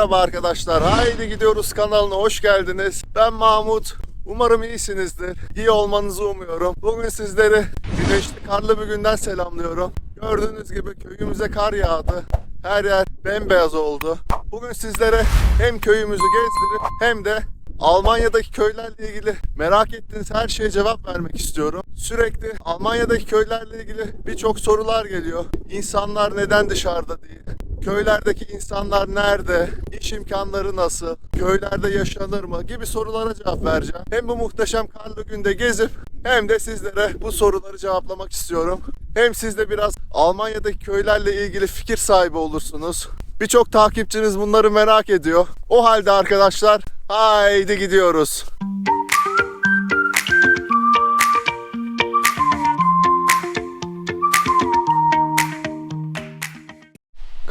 Merhaba arkadaşlar. Haydi gidiyoruz kanalına hoş geldiniz. Ben Mahmut. Umarım iyisinizdir. İyi olmanızı umuyorum. Bugün sizleri güneşli karlı bir günden selamlıyorum. Gördüğünüz gibi köyümüze kar yağdı. Her yer bembeyaz oldu. Bugün sizlere hem köyümüzü gezdirip hem de Almanya'daki köylerle ilgili merak ettiğiniz her şeye cevap vermek istiyorum. Sürekli Almanya'daki köylerle ilgili birçok sorular geliyor. İnsanlar neden dışarıda değil? Köylerdeki insanlar nerede? İş imkanları nasıl? Köylerde yaşanır mı? Gibi sorulara cevap vereceğim. Hem bu muhteşem karlı günde gezip hem de sizlere bu soruları cevaplamak istiyorum. Hem siz de biraz Almanya'daki köylerle ilgili fikir sahibi olursunuz. Birçok takipçiniz bunları merak ediyor. O halde arkadaşlar haydi gidiyoruz.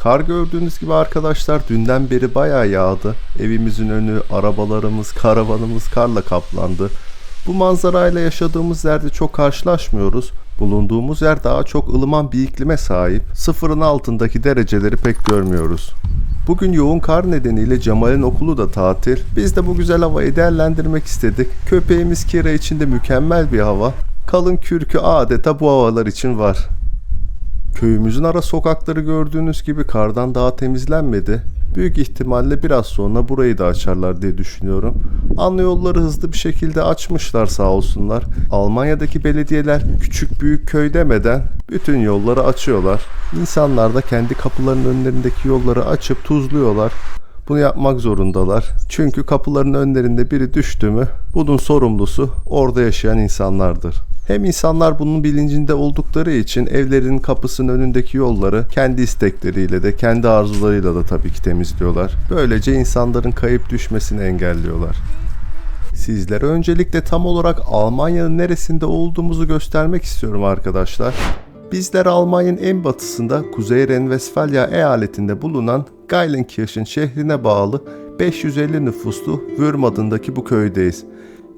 Kar gördüğünüz gibi arkadaşlar dünden beri bayağı yağdı. Evimizin önü, arabalarımız, karavanımız karla kaplandı. Bu manzarayla yaşadığımız yerde çok karşılaşmıyoruz. Bulunduğumuz yer daha çok ılıman bir iklime sahip. Sıfırın altındaki dereceleri pek görmüyoruz. Bugün yoğun kar nedeniyle Cemal'in okulu da tatil. Biz de bu güzel havayı değerlendirmek istedik. Köpeğimiz Kira için de mükemmel bir hava. Kalın kürkü adeta bu havalar için var. Köyümüzün ara sokakları gördüğünüz gibi kardan daha temizlenmedi. Büyük ihtimalle biraz sonra burayı da açarlar diye düşünüyorum. Ana yolları hızlı bir şekilde açmışlar sağ olsunlar. Almanya'daki belediyeler küçük büyük köy demeden bütün yolları açıyorlar. İnsanlar da kendi kapılarının önlerindeki yolları açıp tuzluyorlar. Bunu yapmak zorundalar. Çünkü kapıların önlerinde biri düştü mü bunun sorumlusu orada yaşayan insanlardır. Hem insanlar bunun bilincinde oldukları için evlerinin kapısının önündeki yolları kendi istekleriyle de kendi arzularıyla da tabii ki temizliyorlar. Böylece insanların kayıp düşmesini engelliyorlar. Sizlere öncelikle tam olarak Almanya'nın neresinde olduğumuzu göstermek istiyorum arkadaşlar. Bizler Almanya'nın en batısında Kuzey Renvesfalya eyaletinde bulunan Geilenkirchen şehrine bağlı 550 nüfuslu Würm adındaki bu köydeyiz.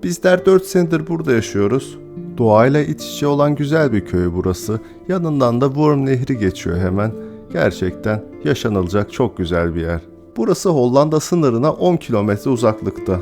Bizler 4 senedir burada yaşıyoruz. Doğayla iç içe olan güzel bir köy burası. Yanından da Worm Nehri geçiyor hemen. Gerçekten yaşanılacak çok güzel bir yer. Burası Hollanda sınırına 10 kilometre uzaklıkta.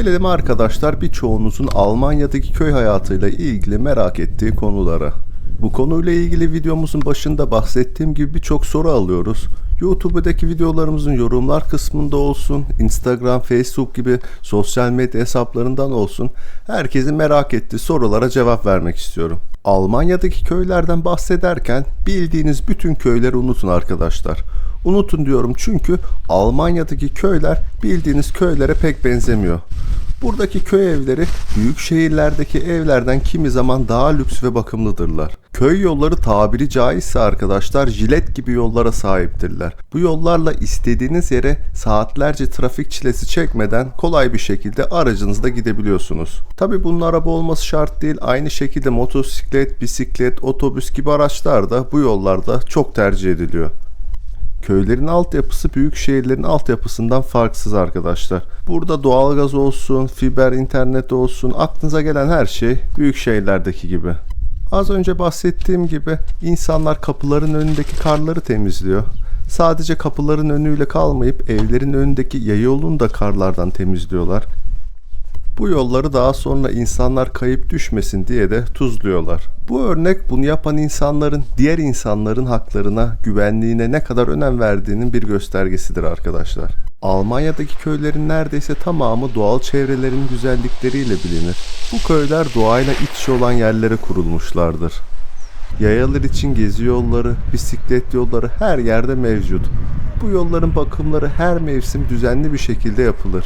Gelelim arkadaşlar birçoğunuzun Almanya'daki köy hayatıyla ilgili merak ettiği konulara. Bu konuyla ilgili videomuzun başında bahsettiğim gibi birçok soru alıyoruz. YouTube'daki videolarımızın yorumlar kısmında olsun, Instagram, Facebook gibi sosyal medya hesaplarından olsun herkesin merak ettiği sorulara cevap vermek istiyorum. Almanya'daki köylerden bahsederken bildiğiniz bütün köyleri unutun arkadaşlar. Unutun diyorum çünkü Almanya'daki köyler bildiğiniz köylere pek benzemiyor. Buradaki köy evleri büyük şehirlerdeki evlerden kimi zaman daha lüks ve bakımlıdırlar. Köy yolları tabiri caizse arkadaşlar jilet gibi yollara sahiptirler. Bu yollarla istediğiniz yere saatlerce trafik çilesi çekmeden kolay bir şekilde aracınızda gidebiliyorsunuz. Tabi bunun araba olması şart değil. Aynı şekilde motosiklet, bisiklet, otobüs gibi araçlar da bu yollarda çok tercih ediliyor. Köylerin altyapısı büyük şehirlerin altyapısından farksız arkadaşlar. Burada doğalgaz olsun, fiber internet olsun, aklınıza gelen her şey büyük şehirlerdeki gibi. Az önce bahsettiğim gibi insanlar kapıların önündeki karları temizliyor. Sadece kapıların önüyle kalmayıp evlerin önündeki yaya yolunu da karlardan temizliyorlar. Bu yolları daha sonra insanlar kayıp düşmesin diye de tuzluyorlar. Bu örnek bunu yapan insanların diğer insanların haklarına, güvenliğine ne kadar önem verdiğinin bir göstergesidir arkadaşlar. Almanya'daki köylerin neredeyse tamamı doğal çevrelerin güzellikleriyle bilinir. Bu köyler doğayla iç içe olan yerlere kurulmuşlardır. Yayalar için gezi yolları, bisiklet yolları her yerde mevcut. Bu yolların bakımları her mevsim düzenli bir şekilde yapılır.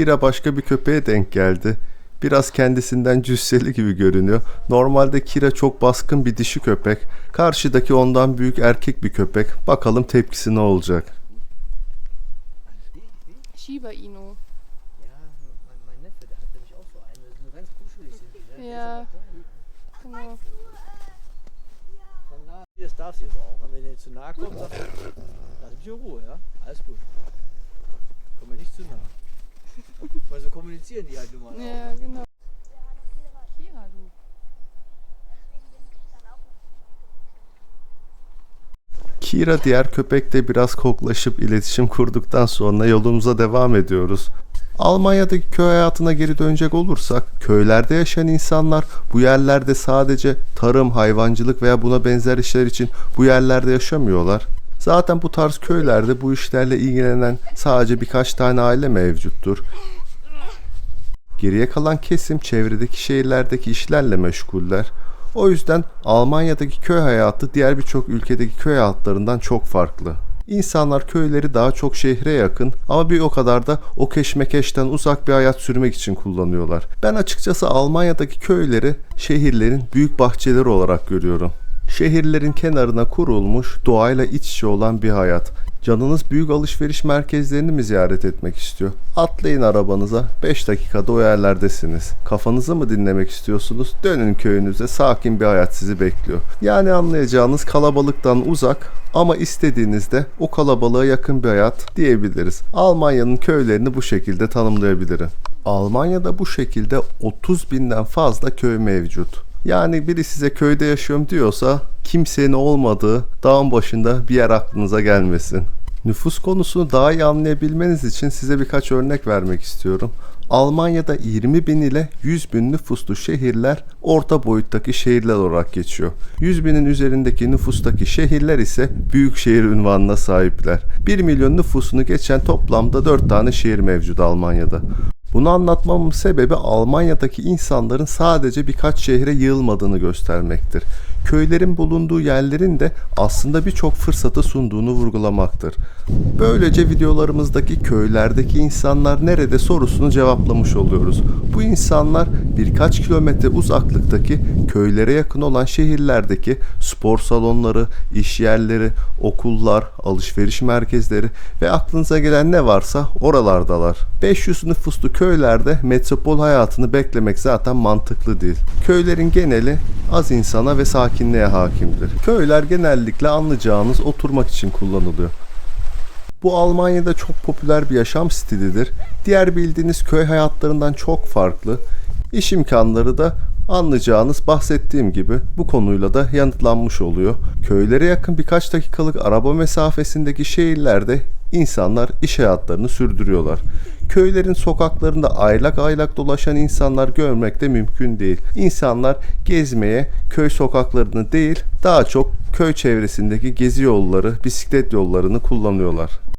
Kira başka bir köpeğe denk geldi. Biraz kendisinden cüsseli gibi görünüyor. Normalde Kira çok baskın bir dişi köpek. Karşıdaki ondan büyük erkek bir köpek. Bakalım tepkisi ne olacak. Shiba Inu. Ja. Genau. Das darf sie aber auch. Und wenn ihr zu nahe kommt, sagt er, lass mich in Ruhe, ja? Alles gut. Komm mir nicht zu nah. Weil so kommunizieren die halt nun mal. Ja, auch, genau. Kira, du. Kira diğer köpekle biraz koklaşıp iletişim kurduktan sonra yolumuza devam ediyoruz. Almanya'daki köy hayatına geri dönecek olursak, köylerde yaşayan insanlar bu yerlerde sadece tarım, hayvancılık veya buna benzer işler için bu yerlerde yaşamıyorlar. Zaten bu tarz köylerde bu işlerle ilgilenen sadece birkaç tane aile mevcuttur. Geriye kalan kesim çevredeki şehirlerdeki işlerle meşguller. O yüzden Almanya'daki köy hayatı diğer birçok ülkedeki köy hayatlarından çok farklı. İnsanlar köyleri daha çok şehre yakın ama bir o kadar da o keşmekeşten uzak bir hayat sürmek için kullanıyorlar. Ben açıkçası Almanya'daki köyleri şehirlerin büyük bahçeleri olarak görüyorum. Şehirlerin kenarına kurulmuş, doğayla iç içe olan bir hayat. Canınız büyük alışveriş merkezlerini mi ziyaret etmek istiyor? Atlayın arabanıza, 5 dakikada o yerlerdesiniz. Kafanızı mı dinlemek istiyorsunuz? Dönün köyünüze, sakin bir hayat sizi bekliyor. Yani anlayacağınız kalabalıktan uzak ama istediğinizde o kalabalığa yakın bir hayat diyebiliriz. Almanya'nın köylerini bu şekilde tanımlayabilirim. Almanya'da bu şekilde 30 binden fazla köy mevcut. Yani biri size köyde yaşıyorum diyorsa kimsenin olmadığı dağın başında bir yer aklınıza gelmesin. Nüfus konusunu daha iyi anlayabilmeniz için size birkaç örnek vermek istiyorum. Almanya'da 20 bin ile 100 bin nüfuslu şehirler orta boyuttaki şehirler olarak geçiyor. 100 binin üzerindeki nüfustaki şehirler ise büyük şehir ünvanına sahipler. 1 milyon nüfusunu geçen toplamda 4 tane şehir mevcut Almanya'da. Bunu anlatmamın sebebi Almanya'daki insanların sadece birkaç şehre yığılmadığını göstermektir. Köylerin bulunduğu yerlerin de aslında birçok fırsatı sunduğunu vurgulamaktır. Böylece videolarımızdaki köylerdeki insanlar nerede sorusunu cevaplamış oluyoruz. Bu insanlar birkaç kilometre uzaklıktaki köylere yakın olan şehirlerdeki spor salonları, iş yerleri, okullar, alışveriş merkezleri ve aklınıza gelen ne varsa oralardalar. 500 nüfuslu köylerde metropol hayatını beklemek zaten mantıklı değil. Köylerin geneli az insana ve sakinliğe hakimdir. Köyler genellikle anlayacağınız oturmak için kullanılıyor. Bu Almanya'da çok popüler bir yaşam stilidir. Diğer bildiğiniz köy hayatlarından çok farklı. İş imkanları da anlayacağınız bahsettiğim gibi bu konuyla da yanıtlanmış oluyor. Köylere yakın birkaç dakikalık araba mesafesindeki şehirlerde insanlar iş hayatlarını sürdürüyorlar. Köylerin sokaklarında aylak aylak dolaşan insanlar görmek de mümkün değil. İnsanlar gezmeye köy sokaklarını değil daha çok köy çevresindeki gezi yolları, bisiklet yollarını kullanıyorlar.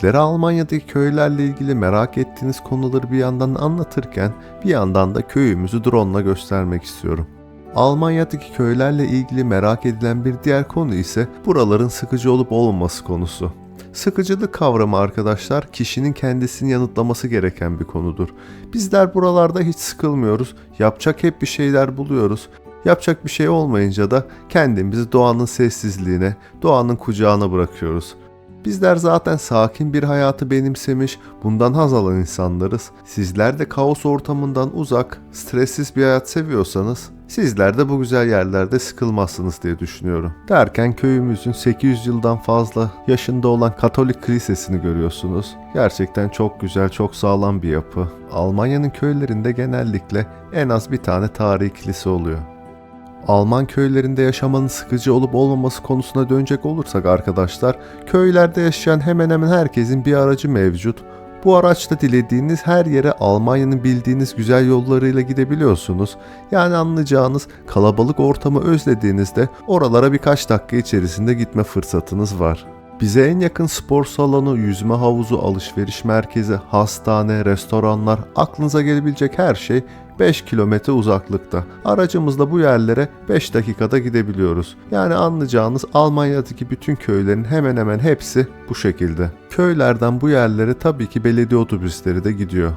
Sizlere Almanya'daki köylerle ilgili merak ettiğiniz konuları bir yandan anlatırken bir yandan da köyümüzü drone ile göstermek istiyorum. Almanya'daki köylerle ilgili merak edilen bir diğer konu ise buraların sıkıcı olup olmaması konusu. Sıkıcılık kavramı arkadaşlar kişinin kendisini yanıtlaması gereken bir konudur. Bizler buralarda hiç sıkılmıyoruz. Yapacak hep bir şeyler buluyoruz. Yapacak bir şey olmayınca da kendimizi doğanın sessizliğine, doğanın kucağına bırakıyoruz. Bizler zaten sakin bir hayatı benimsemiş, bundan haz alan insanlarız. Sizler de kaos ortamından uzak, stressiz bir hayat seviyorsanız sizler de bu güzel yerlerde sıkılmazsınız diye düşünüyorum. Derken köyümüzün 800 yıldan fazla yaşında olan Katolik kilisesini görüyorsunuz. Gerçekten çok güzel, çok sağlam bir yapı. Almanya'nın köylerinde genellikle en az bir tane tarihi kilise oluyor. Alman köylerinde yaşamanın sıkıcı olup olmaması konusuna dönecek olursak arkadaşlar, köylerde yaşayan hemen hemen herkesin bir aracı mevcut. Bu araçta dilediğiniz her yere Almanya'nın bildiğiniz güzel yollarıyla gidebiliyorsunuz. Yani anlayacağınız kalabalık ortamı özlediğinizde oralara birkaç dakika içerisinde gitme fırsatınız var. Bize en yakın spor salonu, yüzme havuzu, alışveriş merkezi, hastane, restoranlar, aklınıza gelebilecek her şey 5 kilometre uzaklıkta. Aracımızla bu yerlere 5 dakikada gidebiliyoruz. Yani anlayacağınız Almanya'daki bütün köylerin hemen hemen hepsi bu şekilde. Köylerden bu yerlere tabii ki belediye otobüsleri de gidiyor.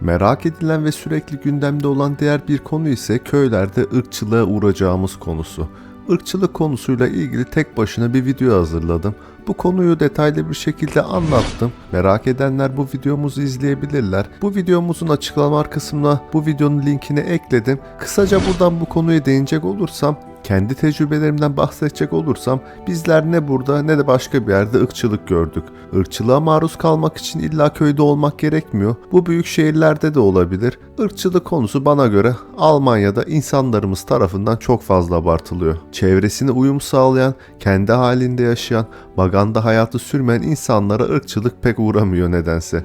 Merak edilen ve sürekli gündemde olan diğer bir konu ise köylerde ırkçılığa uğrayacağımız konusu. Irkçılık konusuyla ilgili tek başına bir video hazırladım. Bu konuyu detaylı bir şekilde anlattım. Merak edenler bu videomuzu izleyebilirler. Bu videomuzun açıklama kısmına bu videonun linkini ekledim. Kısaca buradan bu konuya değinecek olursam kendi tecrübelerimden bahsedecek olursam bizler ne burada ne de başka bir yerde ırkçılık gördük. Irkçılığa maruz kalmak için illa köyde olmak gerekmiyor. Bu büyük şehirlerde de olabilir. Irkçılık konusu bana göre Almanya'da insanlarımız tarafından çok fazla abartılıyor. Çevresine uyum sağlayan, kendi halinde yaşayan, baganda hayatı sürmeyen insanlara ırkçılık pek uğramıyor nedense.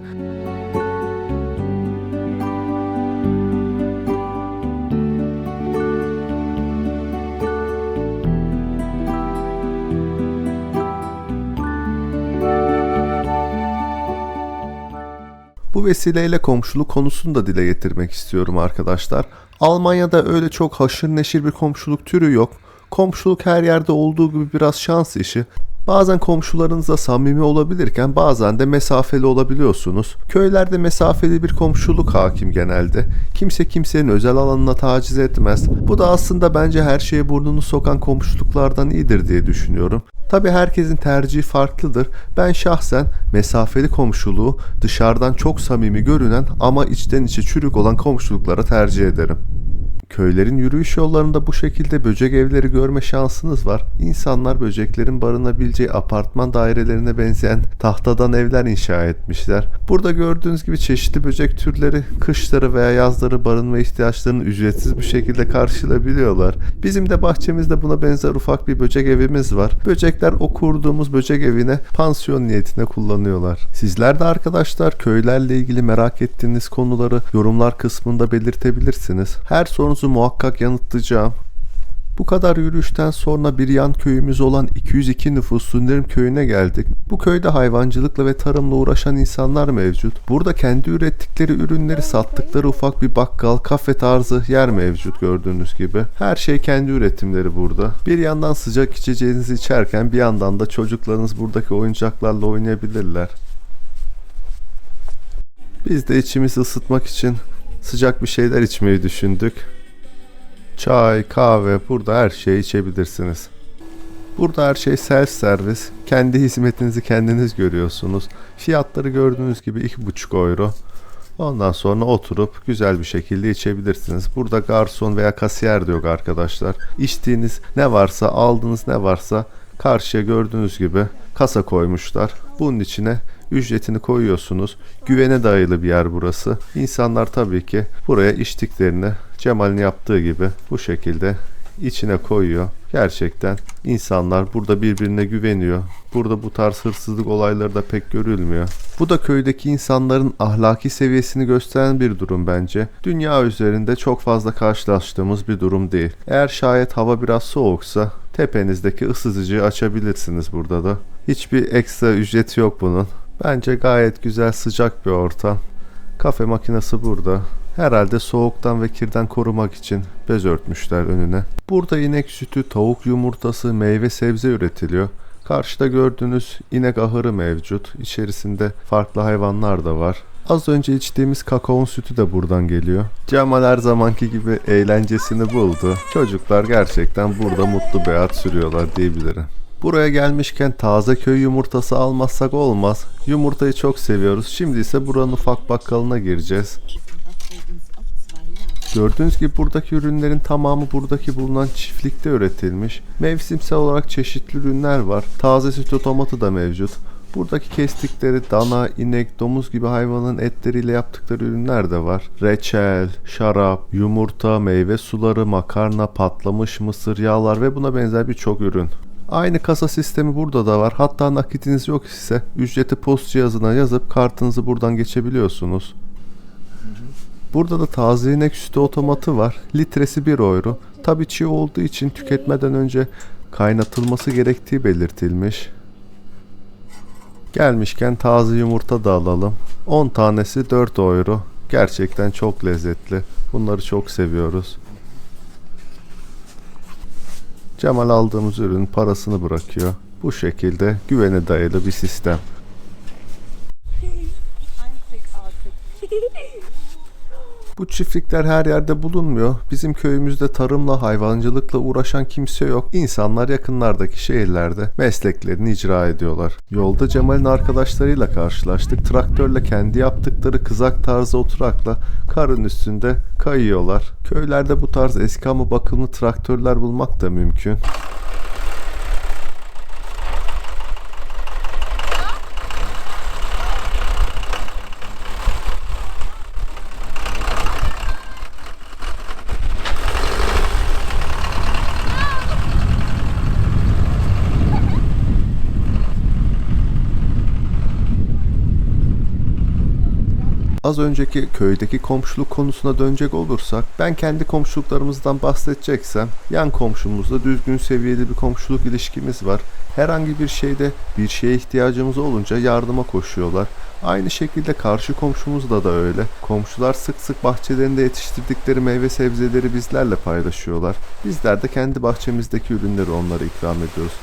Bu vesileyle komşuluk konusunu da dile getirmek istiyorum arkadaşlar. Almanya'da öyle çok haşır neşir bir komşuluk türü yok. Komşuluk her yerde olduğu gibi biraz şans işi. Bazen komşularınızla samimi olabilirken bazen de mesafeli olabiliyorsunuz. Köylerde mesafeli bir komşuluk hakim genelde. Kimse kimsenin özel alanına taciz etmez. Bu da aslında bence her şeye burnunu sokan komşuluklardan iyidir diye düşünüyorum. Tabi herkesin tercihi farklıdır. Ben şahsen mesafeli komşuluğu dışarıdan çok samimi görünen ama içten içe çürük olan komşuluklara tercih ederim. Köylerin yürüyüş yollarında bu şekilde böcek evleri görme şansınız var. İnsanlar böceklerin barınabileceği apartman dairelerine benzeyen tahtadan evler inşa etmişler. Burada gördüğünüz gibi çeşitli böcek türleri kışları veya yazları barınma ihtiyaçlarını ücretsiz bir şekilde karşılayabiliyorlar. Bizim de bahçemizde buna benzer ufak bir böcek evimiz var. Böcekler o kurduğumuz böcek evine pansiyon niyetine kullanıyorlar. Sizler de arkadaşlar köylerle ilgili merak ettiğiniz konuları yorumlar kısmında belirtebilirsiniz. Her sorunuzu muhakkak yanıtlayacağım. Bu kadar yürüyüşten sonra bir yan köyümüz olan 202 nüfuslu Nırm köyüne geldik. Bu köyde hayvancılıkla ve tarımla uğraşan insanlar mevcut. Burada kendi ürettikleri ürünleri sattıkları ufak bir bakkal, kafe tarzı yer mevcut gördüğünüz gibi. Her şey kendi üretimleri burada. Bir yandan sıcak içeceğinizi içerken bir yandan da çocuklarınız buradaki oyuncaklarla oynayabilirler. Biz de içimizi ısıtmak için sıcak bir şeyler içmeyi düşündük. Çay, kahve burada her şeyi içebilirsiniz. Burada her şey self servis. Kendi hizmetinizi kendiniz görüyorsunuz. Fiyatları gördüğünüz gibi 2,5 euro. Ondan sonra oturup güzel bir şekilde içebilirsiniz. Burada garson veya kasiyer de yok arkadaşlar. İçtiğiniz ne varsa, aldığınız ne varsa karşıya gördüğünüz gibi kasa koymuşlar. Bunun içine ücretini koyuyorsunuz. Güvene dayalı bir yer burası. İnsanlar tabii ki buraya içtiklerini Cemal'in yaptığı gibi bu şekilde içine koyuyor. Gerçekten insanlar burada birbirine güveniyor. Burada bu tarz hırsızlık olayları da pek görülmüyor. Bu da köydeki insanların ahlaki seviyesini gösteren bir durum bence. Dünya üzerinde çok fazla karşılaştığımız bir durum değil. Eğer şayet hava biraz soğuksa tepenizdeki ısıtıcıyı açabilirsiniz burada da. Hiçbir ekstra ücreti yok bunun. Bence gayet güzel sıcak bir ortam. Kafe makinesi burada. Herhalde soğuktan ve kirden korumak için bez örtmüşler önüne. Burada inek sütü, tavuk yumurtası, meyve sebze üretiliyor. Karşıda gördüğünüz inek ahırı mevcut. İçerisinde farklı hayvanlar da var. Az önce içtiğimiz kakaon sütü de buradan geliyor. Cemal her zamanki gibi eğlencesini buldu. Çocuklar gerçekten burada mutlu bir hayat sürüyorlar diyebilirim. Buraya gelmişken taze köy yumurtası almazsak olmaz. Yumurtayı çok seviyoruz. Şimdi ise buranın ufak bakkalına gireceğiz. Gördüğünüz gibi buradaki ürünlerin tamamı buradaki bulunan çiftlikte üretilmiş. Mevsimsel olarak çeşitli ürünler var. Taze süt otomatı da mevcut. Buradaki kestikleri dana, inek, domuz gibi hayvanın etleriyle yaptıkları ürünler de var. Reçel, şarap, yumurta, meyve suları, makarna, patlamış mısır, yağlar ve buna benzer birçok ürün. Aynı kasa sistemi burada da var. Hatta nakitiniz yok ise ücreti post cihazına yazıp kartınızı buradan geçebiliyorsunuz. Burada da taze inek sütü otomatı var. Litresi 1 euro. Tabi çiğ olduğu için tüketmeden önce kaynatılması gerektiği belirtilmiş. Gelmişken taze yumurta da alalım. 10 tanesi 4 euro. Gerçekten çok lezzetli. Bunları çok seviyoruz. Cemal aldığımız ürün parasını bırakıyor. Bu şekilde güvene dayalı bir sistem. Bu çiftlikler her yerde bulunmuyor. Bizim köyümüzde tarımla, hayvancılıkla uğraşan kimse yok. İnsanlar yakınlardaki şehirlerde mesleklerini icra ediyorlar. Yolda Cemal'in arkadaşlarıyla karşılaştık. Traktörle kendi yaptıkları kızak tarzı oturakla karın üstünde kayıyorlar. Köylerde bu tarz eski ama bakımlı traktörler bulmak da mümkün. Az önceki köydeki komşuluk konusuna dönecek olursak ben kendi komşuluklarımızdan bahsedeceksem yan komşumuzla düzgün seviyeli bir komşuluk ilişkimiz var. Herhangi bir şeyde bir şeye ihtiyacımız olunca yardıma koşuyorlar. Aynı şekilde karşı komşumuzda da öyle. Komşular sık sık bahçelerinde yetiştirdikleri meyve sebzeleri bizlerle paylaşıyorlar. Bizler de kendi bahçemizdeki ürünleri onlara ikram ediyoruz.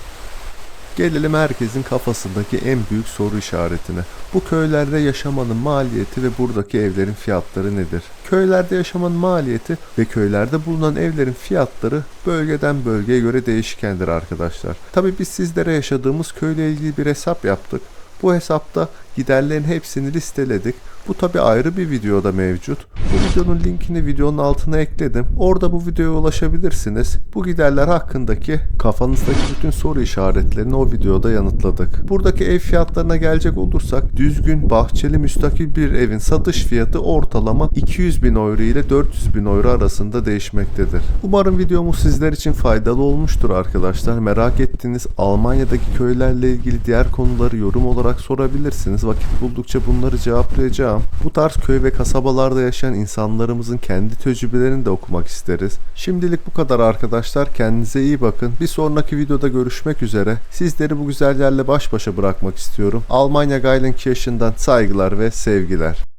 Gelelim herkesin kafasındaki en büyük soru işaretine. Bu köylerde yaşamanın maliyeti ve buradaki evlerin fiyatları nedir? Köylerde yaşamanın maliyeti ve köylerde bulunan evlerin fiyatları bölgeden bölgeye göre değişkendir arkadaşlar. Tabi biz sizlere yaşadığımız köyle ilgili bir hesap yaptık. Bu hesapta giderlerin hepsini listeledik. Bu tabi ayrı bir videoda mevcut. Bu videonun linkini videonun altına ekledim. Orada bu videoya ulaşabilirsiniz. Bu giderler hakkındaki kafanızdaki bütün soru işaretlerini o videoda yanıtladık. Buradaki ev fiyatlarına gelecek olursak düzgün bahçeli müstakil bir evin satış fiyatı ortalama 200 bin euro ile 400 bin euro arasında değişmektedir. Umarım videomuz sizler için faydalı olmuştur arkadaşlar. Merak ettiğiniz Almanya'daki köylerle ilgili diğer konuları yorum olarak sorabilirsiniz. Vakit buldukça bunları cevaplayacağım. Bu tarz köy ve kasabalarda yaşayan insanlarımızın kendi tecrübelerini de okumak isteriz. Şimdilik bu kadar arkadaşlar. Kendinize iyi bakın. Bir sonraki videoda görüşmek üzere. Sizleri bu güzel yerle baş başa bırakmak istiyorum. Almanya Geilenkirchen'dan saygılar ve sevgiler.